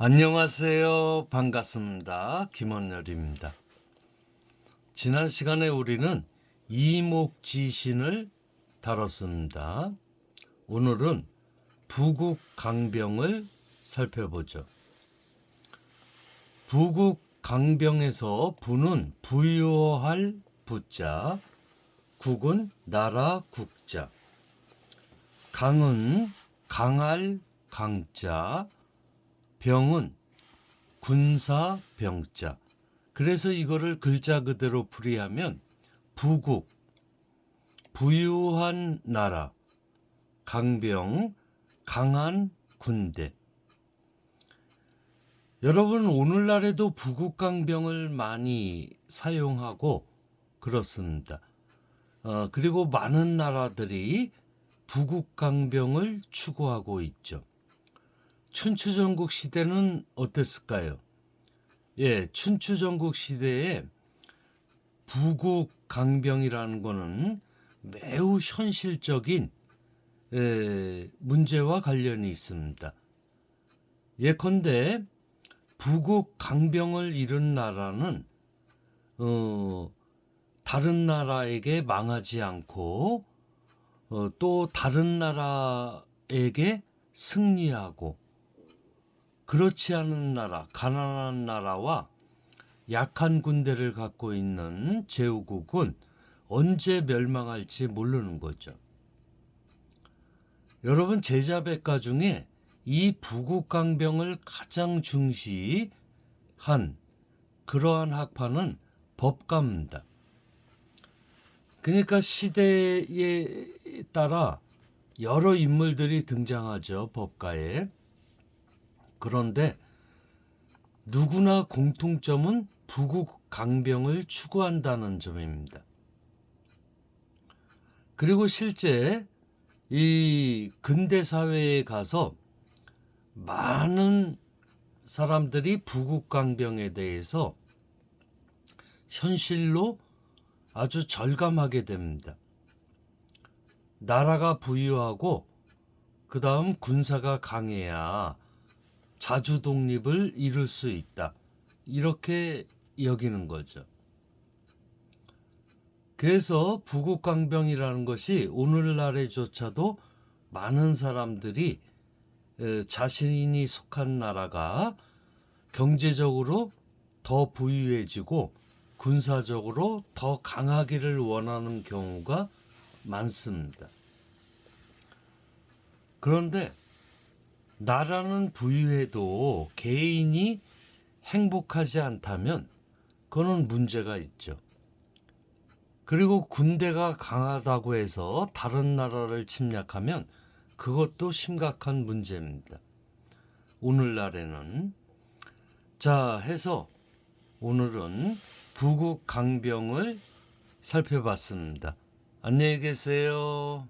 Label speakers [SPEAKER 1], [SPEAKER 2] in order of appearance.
[SPEAKER 1] 안녕하세요. 반갑습니다. 김원열입니다. 지난 시간에 우리는 이목지신을 다뤘습니다. 오늘은 부국강병을 살펴보죠. 부국강병에서 부는 부유할 부자, 국은 나라 국자, 강은 강할 강자, 병은 군사 병자. 그래서 이거를 글자 그대로 풀이하면 부국, 부유한 나라, 강병, 강한 군대. 여러분 오늘날에도 부국강병을 많이 사용하고 그렇습니다. 어, 그리고 많은 나라들이 부국강병을 추구하고 있죠. 춘추전국 시대는 어땠을까요? 예, 춘추전국 시대에 부국 강병이라는 거는 매우 현실적인 에, 문제와 관련이 있습니다. 예컨대 부국 강병을 이룬 나라는 어, 다른 나라에게 망하지 않고 어, 또 다른 나라에게 승리하고 그렇지 않은 나라, 가난한 나라와 약한 군대를 갖고 있는 제후국은 언제 멸망할지 모르는 거죠. 여러분 제자백가 중에 이 부국 강병을 가장 중시한 그러한 학파는 법가입니다. 그러니까 시대에 따라 여러 인물들이 등장하죠, 법가에. 그런데 누구나 공통점은 부국 강병을 추구한다는 점입니다. 그리고 실제 이 근대 사회에 가서 많은 사람들이 부국 강병에 대해서 현실로 아주 절감하게 됩니다. 나라가 부유하고 그 다음 군사가 강해야 자주 독립을 이룰 수 있다. 이렇게 여기는 거죠. 그래서 부국강병이라는 것이 오늘날에조차도 많은 사람들이 에, 자신이 속한 나라가 경제적으로 더 부유해지고 군사적으로 더 강하기를 원하는 경우가 많습니다. 그런데 나라는 부유해도 개인이 행복하지 않다면 그거는 문제가 있죠. 그리고 군대가 강하다고 해서 다른 나라를 침략하면 그것도 심각한 문제입니다. 오늘날에는 자 해서 오늘은 부국 강병을 살펴봤습니다. 안녕히 계세요.